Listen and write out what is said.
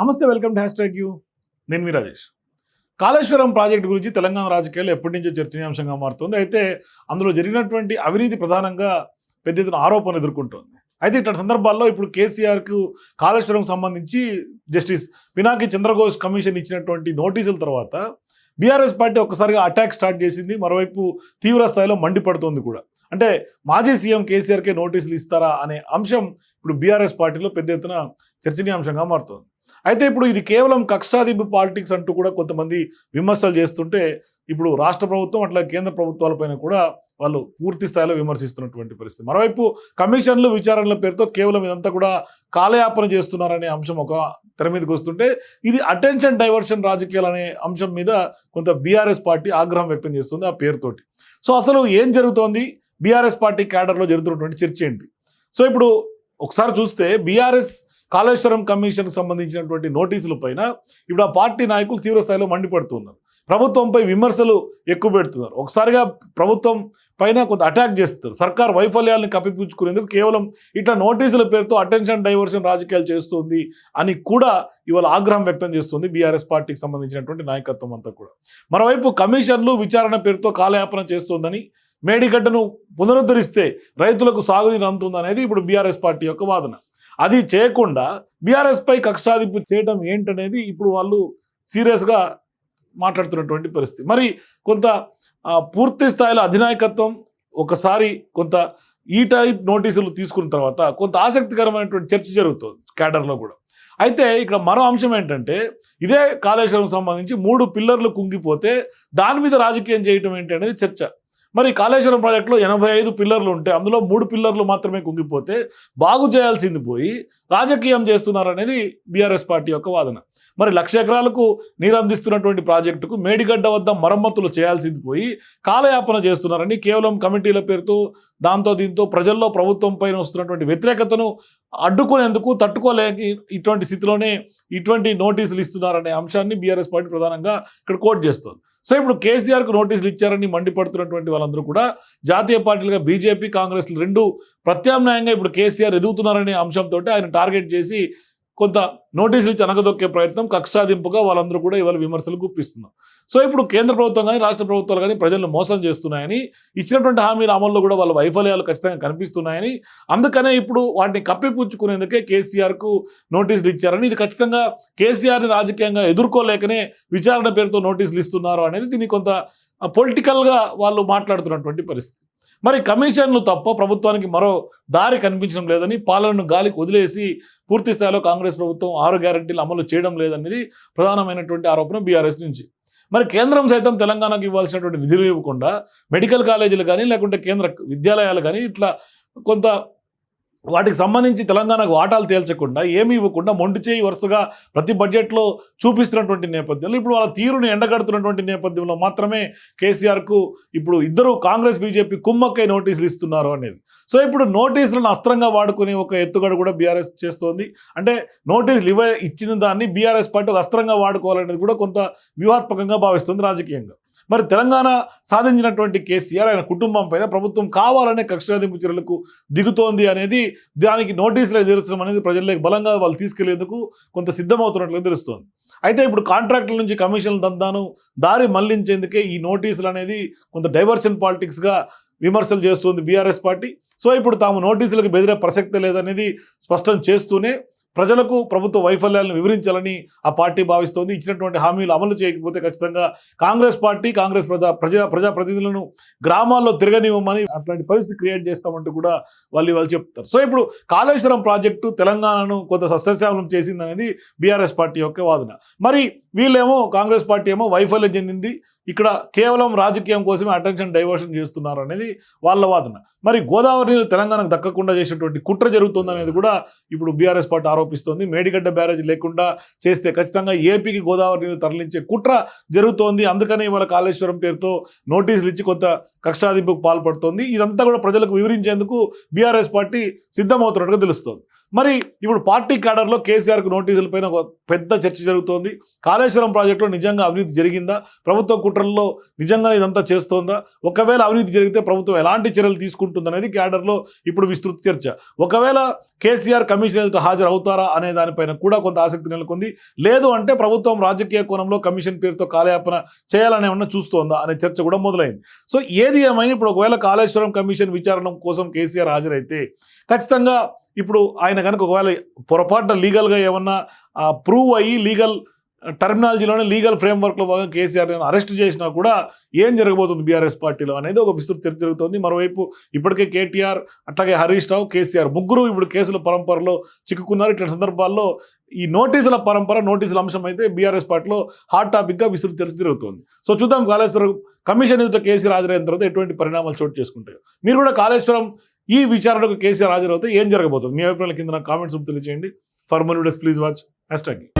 నమస్తే welcome to hashtag U. నేను మీ రాజేష్. కాళేశ్వరం ప్రాజెక్టు గురించి తెలంగాణ రాజకీయాలు ఎప్పటి నుంచో చర్చనీయాంశంగా మారుతుంది. అయితే అందులో జరిగినటువంటి అవినీతి ప్రధానంగా పెద్ద ఎత్తున ఆరోపణలు ఎదుర్కొంటోంది. అయితే ఇట్లాంటి సందర్భాల్లో ఇప్పుడు కేసీఆర్కు కాళేశ్వరం సంబంధించి జస్టిస్ పినాకి చంద్రఘోష్ కమిషన్ ఇచ్చినటువంటి నోటీసుల తర్వాత బీఆర్ఎస్ పార్టీ ఒక్కసారిగా అటాక్ స్టార్ట్ చేసింది. మరోవైపు తీవ్ర స్థాయిలో మండిపడుతోంది కూడా. అంటే మాజీ సీఎం కేసీఆర్కే నోటీసులు ఇస్తారా అనే అంశం ఇప్పుడు బీఆర్ఎస్ పార్టీలో పెద్ద ఎత్తున చర్చనీయాంశంగా మారుతోంది. అయితే ఇప్పుడు ఇది కేవలం కక్షాదింపు పాలిటిక్స్ అంటూ కూడా కొంతమంది విమర్శలు చేస్తుంటే ఇప్పుడు రాష్ట్ర ప్రభుత్వం అట్లా కేంద్ర ప్రభుత్వాలపైన కూడా వాళ్ళు పూర్తి స్థాయిలో విమర్శిస్తున్నటువంటి పరిస్థితి. మరోవైపు కమిషన్లు విచారణల పేరుతో కేవలం ఇదంతా కూడా కాలయాపన చేస్తున్నారనే అంశం ఒక తెర మీదకి వస్తుంటే ఇది అటెన్షన్ డైవర్షన్ రాజకీయాలు అనే అంశం మీద కొంత బీఆర్ఎస్ పార్టీ ఆగ్రహం వ్యక్తం చేస్తుంది ఆ పేరుతోటి. సో అసలు ఏం జరుగుతోంది? బీఆర్ఎస్ పార్టీ క్యాడర్లో జరుగుతున్నటువంటి చర్చ ఏంటి? సో ఇప్పుడు ఒకసారి చూస్తే బీఆర్ఎస్ కాళేశ్వరం కమిషన్కి సంబంధించినటువంటి నోటీసుల పైన ఇప్పుడు ఆ పార్టీ నాయకులు తీవ్ర స్థాయిలో మండిపడుతున్నారు. ప్రభుత్వంపై విమర్శలు ఎక్కువ పెడుతున్నారు. ఒకసారిగా ప్రభుత్వం పైన కొంత అటాక్ చేస్తారు సర్కార్ వైఫల్యాలను కప్పిపుచ్చుకునేందుకు కేవలం ఇట్లా నోటీసుల పేరుతో అటెన్షన్ డైవర్షన్ రాజకీయాలు చేస్తుంది అని కూడా ఇవాళ ఆగ్రహం వ్యక్తం చేస్తుంది బీఆర్ఎస్ పార్టీకి సంబంధించినటువంటి నాయకత్వం అంతా కూడా. మరోవైపు కమిషన్లు విచారణ పేరుతో కాలయాపన చేస్తోందని మేడిగడ్డను పునరుద్ధరిస్తే రైతులకు సాగునీరు అందుతుంది అనేది ఇప్పుడు బీఆర్ఎస్ పార్టీ యొక్క వాదన. అది చేయకుండా బీఆర్ఎస్ పై కక్షాదింపు చేయడం ఏంటనేది ఇప్పుడు వాళ్ళు సీరియస్గా మాట్లాడుతున్నటువంటి పరిస్థితి. మరి కొంత పూర్తి స్థాయిలో అధినాయకత్వం ఒకసారి కొంత ఈ టైప్ నోటీసులు తీసుకున్న తర్వాత కొంత ఆసక్తికరమైనటువంటి చర్చ జరుగుతుంది క్యాడర్లో కూడా. అయితే ఇక్కడ మరో అంశం ఏంటంటే ఇదే కాళేశ్వరం సంబంధించి మూడు పిల్లర్లు కుంగిపోతే దాని మీద రాజకీయం చేయటం ఏంటి అనేది చర్చ. మరి కాళేశ్వరం ప్రాజెక్టులో ఎనభై ఐదు పిల్లర్లు ఉంటే అందులో మూడు పిల్లర్లు మాత్రమే కుంగిపోతే బాగు చేయాల్సింది పోయి రాజకీయం చేస్తున్నారనేది బీఆర్ఎస్ పార్టీ యొక్క వాదన. మరి లక్ష ఎకరాలకు నీరు అందిస్తున్నటువంటి ప్రాజెక్టుకు మేడిగడ్డ వద్ద మరమ్మతులు చేయాల్సింది పోయి కాలయాపన చేస్తున్నారని కేవలం కమిటీల పేరుతో దాంతో దీంతో ప్రజల్లో ప్రభుత్వం పైన వస్తున్నటువంటి వ్యతిరేకతను అడ్డుకునేందుకు తట్టుకోలేక ఇటువంటి స్థితిలోనే ఇటువంటి నోటీసులు ఇస్తున్నారనే అంశాన్ని బీఆర్ఎస్ పార్టీ ప్రధానంగా ఇక్కడ కోట్ చేస్తోంది. సో ఇప్పుడు కేసీఆర్కు నోటీసులు ఇచ్చారని మండిపడుతున్నటువంటి వాళ్ళందరూ కూడా జాతీయ పార్టీలుగా బీజేపీ కాంగ్రెస్ రెండు ప్రత్యామ్నాయంగా ఇప్పుడు కేసీఆర్ ఎదుగుతున్నారనే అంశంతో ఆయన టార్గెట్ చేసి కొంత నోటీసులు ఇచ్చి అనగదొక్కే ప్రయత్నం కక్షాదింపుగా వాళ్ళందరూ కూడా ఇవాళ విమర్శలు గుప్పిస్తున్నారు. సో ఇప్పుడు కేంద్ర ప్రభుత్వం కానీ రాష్ట్ర ప్రభుత్వాలు కానీ ప్రజలను మోసం చేస్తున్నాయని ఇచ్చినటువంటి హామీల అమల్లో కూడా వాళ్ళ వైఫల్యాలు ఖచ్చితంగా కనిపిస్తున్నాయని అందుకనే ఇప్పుడు వాటిని కప్పిపుచ్చుకునేందుకే కేసీఆర్కు నోటీసులు ఇచ్చారని ఇది ఖచ్చితంగా కేసీఆర్ని రాజకీయంగా ఎదుర్కోలేకనే విచారణ పేరుతో నోటీసులు ఇస్తున్నారు అనేది దీన్ని కొంత పొలిటికల్గా వాళ్ళు మాట్లాడుతున్నటువంటి పరిస్థితి. మరి కమిషన్లు తప్ప ప్రభుత్వానికి మరో దారి కనిపించడం లేదని పాలనను గాలికి వదిలేసి పూర్తి స్థాయిలో కాంగ్రెస్ ప్రభుత్వం ఆరు గ్యారంటీలు అమలు చేయడం లేదనేది ప్రధానమైనటువంటి ఆరోపణ బీఆర్ఎస్ నుంచి. మరి కేంద్రం సైతం తెలంగాణకు ఇవ్వాల్సినటువంటి నిధులు ఇవ్వకుండా మెడికల్ కాలేజీలు కానీ లేకుంటే కేంద్ర విద్యాలయాలు కానీ ఇట్లా కొంత వాటికి సంబంధించి తెలంగాణకు వాటాలు తేల్చకుండా ఏమీ ఇవ్వకుండా మొండి చేయి వరుసగా ప్రతి బడ్జెట్లో చూపిస్తున్నటువంటి నేపథ్యంలో ఇప్పుడు వాళ్ళ తీరుని ఎండగడుతున్నటువంటి నేపథ్యంలో మాత్రమే కేసీఆర్కు ఇప్పుడు ఇద్దరు కాంగ్రెస్ బీజేపీ కుమ్మక్కై నోటీసులు ఇస్తున్నారు అనేది. సో ఇప్పుడు నోటీసులను అస్త్రంగా వాడుకునే ఒక ఎత్తుగడ కూడా బీఆర్ఎస్ చేస్తోంది. అంటే నోటీసులు ఇవ్వ ఇచ్చిన దాన్ని బీఆర్ఎస్ పార్టీ ఒక అస్త్రంగా వాడుకోవాలనేది కూడా కొంత వ్యూహాత్మకంగా భావిస్తుంది రాజకీయంగా. మరి తెలంగాణ సాధించినటువంటి కేసీఆర్ ఆయన కుటుంబం పైన ప్రభుత్వం కావాలనే కక్షాధింపు చర్యలకు దిగుతోంది అనేది దానికి నోటీసులు ఎదుర్చడం అనేది ప్రజల్లోకి బలంగా వాళ్ళు తీసుకెళ్ళేందుకు కొంత సిద్ధమవుతున్నట్లుగా తెలుస్తోంది. అయితే ఇప్పుడు కాంట్రాక్టుల నుంచి కమిషన్ల దందాను దారి మళ్ళించేందుకే ఈ నోటీసులు అనేది కొంత డైవర్షన్ పాలిటిక్స్గా విమర్శలు చేస్తుంది బీఆర్ఎస్ పార్టీ. సో ఇప్పుడు తాము నోటీసులకు బెదిరే ప్రసక్తి లేదనేది స్పష్టం చేస్తూనే ప్రజలకు ప్రభుత్వ వైఫల్యాలను వివరించాలని ఆ పార్టీ భావిస్తోంది. ఇచ్చినటువంటి హామీలు అమలు చేయకపోతే ఖచ్చితంగా కాంగ్రెస్ పార్టీ కాంగ్రెస్ ప్రజా ప్రజా ప్రజాప్రతినిధులను గ్రామాల్లో తిరగనివ్వమని అట్లాంటి పరిస్థితి క్రియేట్ చేస్తామంటూ కూడా వాళ్ళు వాళ్ళు చెప్తారు. సో ఇప్పుడు కాళేశ్వరం ప్రాజెక్టు తెలంగాణను కొంత సస్యశ్యామలం చేసిందనేది బీఆర్ఎస్ పార్టీ యొక్క వాదన. మరి వీళ్ళేమో కాంగ్రెస్ పార్టీ ఏమో వైఫల్యం చెందింది. ఇక్కడ కేవలం రాజకీయం కోసమే అటెన్షన్ డైవర్షన్ చేస్తున్నారు అనేది వాళ్ళ వాదన. మరి గోదావరి నీళ్ళు తెలంగాణకు దక్కకుండా చేసినటువంటి కుట్ర జరుగుతుంది అనేది కూడా ఇప్పుడు బీఆర్ఎస్ పార్టీ ఆరోపిస్తోంది. మేడిగడ్డ బ్యారేజ్ లేకుండా చేస్తే ఖచ్చితంగా ఏపీకి గోదావరి నీరు తరలించే కుట్ర జరుగుతోంది. అందుకనే ఇవాళ కాళేశ్వరం పేరుతో నోటీసులు ఇచ్చి కొంత కక్షాదింపుకు పాల్పడుతోంది. ఇదంతా కూడా ప్రజలకు వివరించేందుకు బీఆర్ఎస్ పార్టీ సిద్ధమవుతున్నట్టుగా తెలుస్తోంది. మరి ఇప్పుడు పార్టీ క్యాడర్లో కేసీఆర్కు నోటీసులపైన ఒక పెద్ద చర్చ జరుగుతోంది. కాళేశ్వరం ప్రాజెక్టులో నిజంగా అవినీతి జరిగిందా? ప్రభుత్వ కుట్రల్లో నిజంగా ఇదంతా చేస్తోందా? ఒకవేళ అవినీతి జరిగితే ప్రభుత్వం ఎలాంటి చర్యలు తీసుకుంటుందనేది క్యాడర్లో ఇప్పుడు విస్తృత చర్చ. ఒకవేళ కేసీఆర్ కమిషన్ ఎదుట హాజరు అవుతారు హాజరవుతారా అనే దానిపైన కూడా కొంత ఆసక్తి నెలకొంది. లేదు అంటే ప్రభుత్వం రాజకీయ కోణంలో కమిషన్ పేరుతో కాలయాపన చేయాలనే ఏమన్నా చూస్తోందా అనే చర్చ కూడా మొదలైంది. సో ఏది ఏమైనా ఇప్పుడు ఒకవేళ కాళేశ్వరం కమిషన్ విచారణ కోసం కేసీఆర్ హాజరైతే ఖచ్చితంగా ఇప్పుడు ఆయన కనుక ఒకవేళ పొరపాటున లీగల్గా ఏమన్నా ప్రూవ్ అయ్యి లీగల్ టర్మినాలజీలోనే లీగల్ ఫ్రేమ్వర్క్లో భాగంగా కేసీఆర్ అరెస్ట్ చేసినా కూడా ఏం జరగబోతుంది బీఆర్ఎస్ పార్టీలో అనేది ఒక విస్తృత చర్చ జరుగుతుంది. మరోవైపు ఇప్పటికే కేటీఆర్ అట్లాగే హరీష్ రావు కేసీఆర్ ముగ్గురు ఇప్పుడు కేసుల పరంపరలో చిక్కుకున్నారు. ఇట్లాంటి సందర్భాల్లో ఈ నోటీసుల పరంపర నోటీసుల అంశం అయితే బీఆర్ఎస్ పార్టీలో హాట్ టాపిక్గా విస్తృత చర్చ జరుగుతుంది. సో చూద్దాం కాళేశ్వరం కమిషన్ ఎదుట కేసీఆర్ హాజరైన తర్వాత ఎటువంటి పరిణామాలు చోటు చేసుకుంటాయి. మీరు కూడా కాళేశ్వరం ఈ విచారణకు కేసీఆర్ హాజరవుతే ఏం జరగబోతుంది? మీ అభిప్రాయాల కింద నాకు కామెంట్స్ తెలియజేయండి. For more videos please watch hashtag